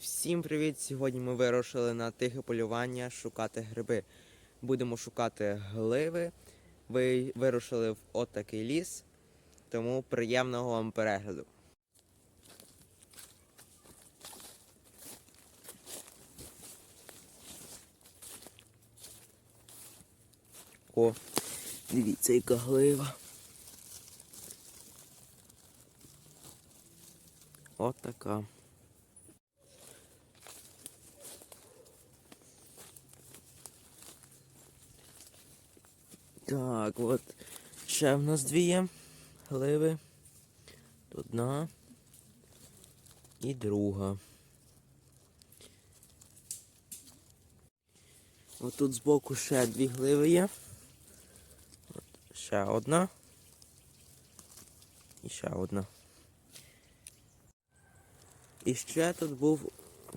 Всім привіт! Сьогодні ми вирушили на тихе полювання шукати гриби. Будемо шукати гливи. Ви вирушили в отакий ліс, тому приємного вам перегляду. О, дивіться, яка глива. От Так, от ще в нас дві є гливи. Одна і друга. От тут збоку ще дві гливи є. От ще одна. І ще одна. І ще тут був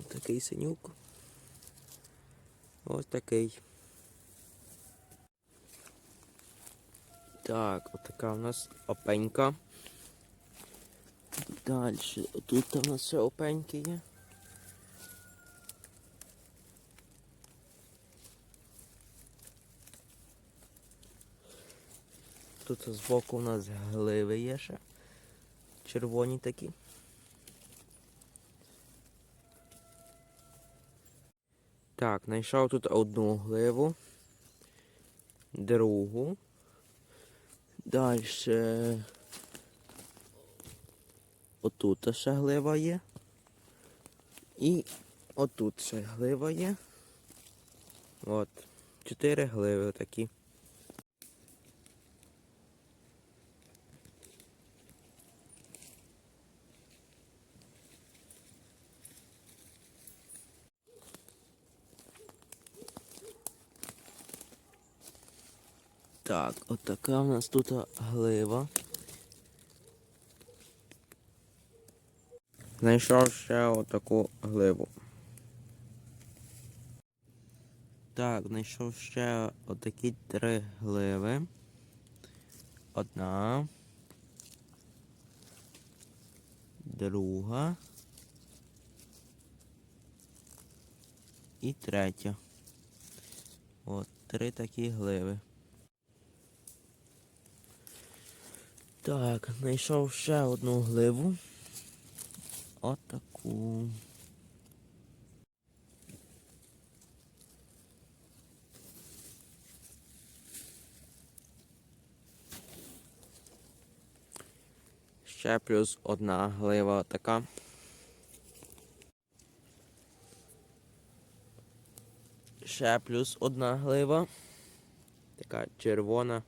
такий синюк. Ось такий. Так, отака у нас опенька. Далі, тут у нас ще опеньки є. Тут збоку у нас гливи є ще. Червоні такі. Так, знайшов тут одну гливу, другу. Далі. Отут ще глива є. І отут ще глива є. От. Чотири гливи такі. Так, от така в нас тут глива. Знайшов ще отаку гливу. Так, знайшов ще отакі три гливи. Одна. Друга. І третя. От, три такі гливи. Так, знайшов ще одну гливу. Отаку. Ще плюс одна глива така. Ще плюс одна глива. Така червона.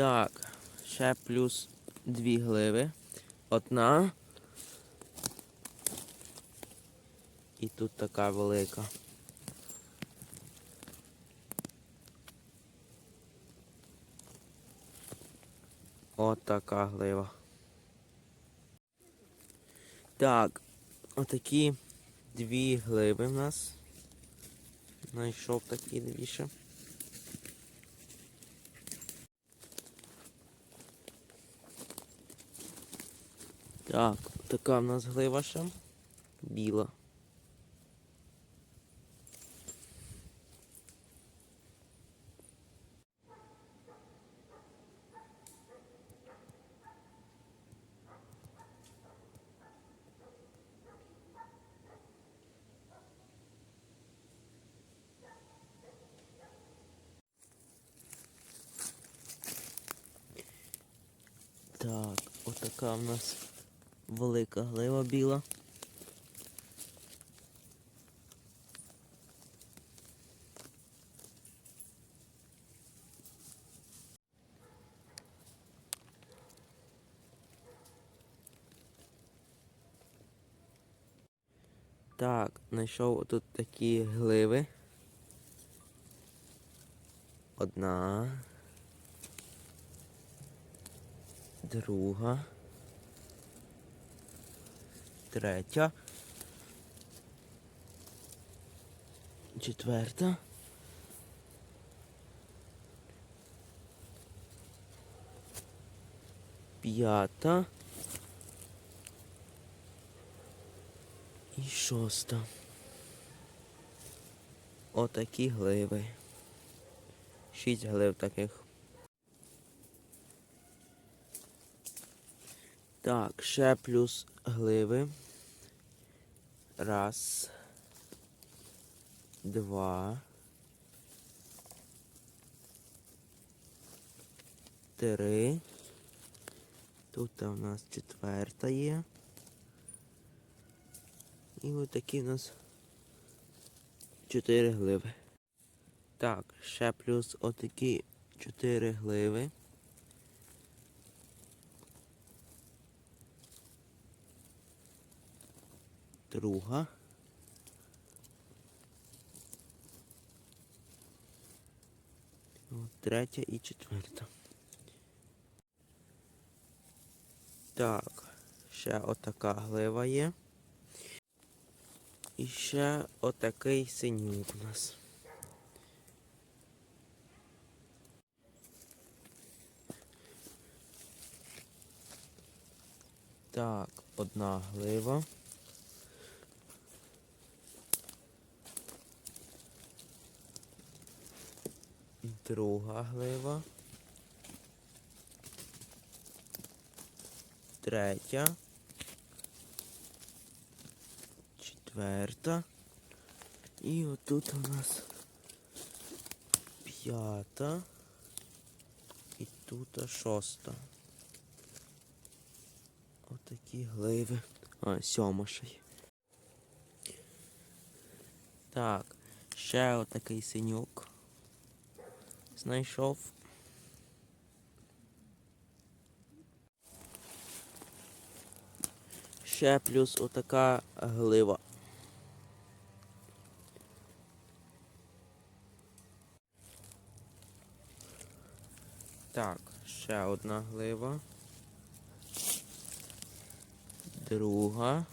Так, ще плюс дві гливи. Одна. І тут така велика. От така глива. Так, отакі дві гливи в нас. Знайшов такі дві ще. Так, така в нас глива ще. Біла. Так, отака в нас велика глива біла. Так, знайшов тут такі гливи. Одна. Друга. Третя. Четверта. П'ята. І шоста. Отакі гливи. Шість глив таких. Так, ще плюс гливи. Раз. Два. Три. Тут у нас четверта є. І ось такі у нас чотири гливи. Так, ще плюс отакі чотири гливи. Друга. От, третя і четверта. Так, ще отака глива є. І ще отакий синюк у нас. Так, одна глива. Друга глива. Третя. Четверта. І отут у нас п'ята. І тут шоста. Отакі гливи. А, сьома ще є. Так, ще отакий синюк. Знайшов. Ще плюс отака глива. Так, ще одна глива. Друга.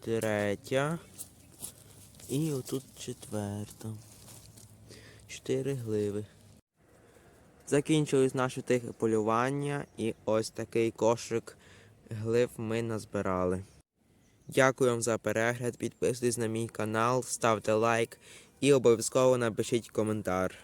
Третя. І отут четверта. Чотири гливи. Закінчились наші тихе полювання і ось такий кошик глив ми назбирали. Дякую вам за перегляд, підписуйтесь на мій канал, ставте лайк і обов'язково напишіть коментар.